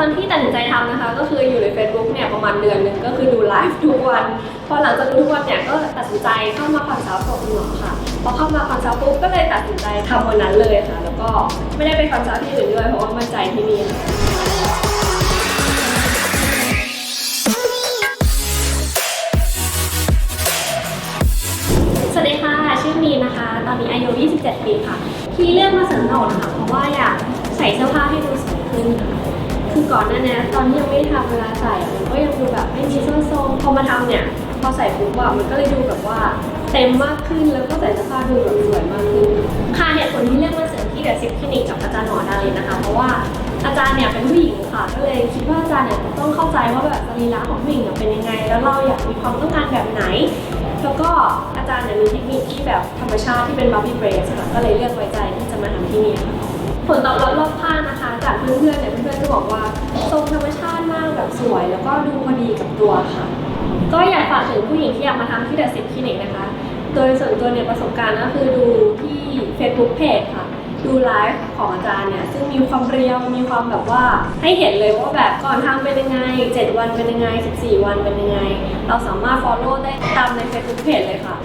ตอนที่ตัดสินใจทำนะคะก็คืออยู่ใน Facebook เนี่ยประมาณเดือนหนึ่งก็คือดูไลฟ์ทุกวัน พอหลังจากดูทุกวันเนี่ยก็ตัดสินใจเข้ามาคอนซัลท์กับคุณหมอค่ะ พอเข้ามาคอนซัลท์ปุ๊บก็เลยตัดสินใจทำวันนั้นเลยค่ะ แล้วก็ไม่ได้ไปคอนซัลท์ที่อื่นด้วยเพราะว่ามั่นใจที่นี่ค่ะสวัสดีค่ะ ชื่อมีนะคะ ตอนนี้อายุ 27 ปีค่ะ ที่เลือกมาเสริมหน้าอกนะคะเพราะว่าอยากใส่เสื้อผ้าให้ดูสวยขึ้นค่ะ คือก่อนหน้านี้ตอนที่ยังไม่ทำเวลาใส่มันก็ยังดูแบบไม่มีส้นทรงพอมาทำเนี่ยพอใส่ปุ๊บอะมันก็เลยดูแบบว่าเต็มมากขึ้นแล้วก็ใส่เสื้อผ้าดูแบบสวยมากขึ้นค่ะเหตุผลที่เลือกมาเสริมที่เดอะซิปคลินิกกับอาจารย์หมอดารินนะคะ เพราะว่าอาจารย์เนี่ยเป็นผู้หญิงค่ะ ก็เลยคิดว่าอาจารย์เนี่ยต้องเข้าใจว่าแบบสรีระของผู้หญิงเป็นยังไง แล้วเราอยากมีความต้องการแบบไหน แล้วก็อาจารย์เนี่ยมีเทคนิคที่แบบธรรมชาติที่เป็นบ o บี้เบรสค่ะก็เลยเลือกไว้ใจที่จะมาทำที่นี่ผลตอบรับรอบข้างนะคะ จากเพื่อนๆเนี่ย สวย แล้วก็ดูพอดีกับตัวค่ะ ก็อยากฝากถึงผู้หญิงที่อยากมาทำที่เดอะซิปคลินิกนะคะ โดยส่วนตัวเนี่ยประสบการณ์ก็คือดูที่ Facebook Page ค่ะ ดูไลฟ์ของอาจารย์เนี่ย ซึ่งมีความเรียว มีความแบบว่าให้เห็นเลยว่าแบบก่อนทำเป็นยังไง 7 วันเป็นยังไง 14 วันเป็นยังไง เราสามารถ follow ได้ตามใน Facebook Page เลยค่ะ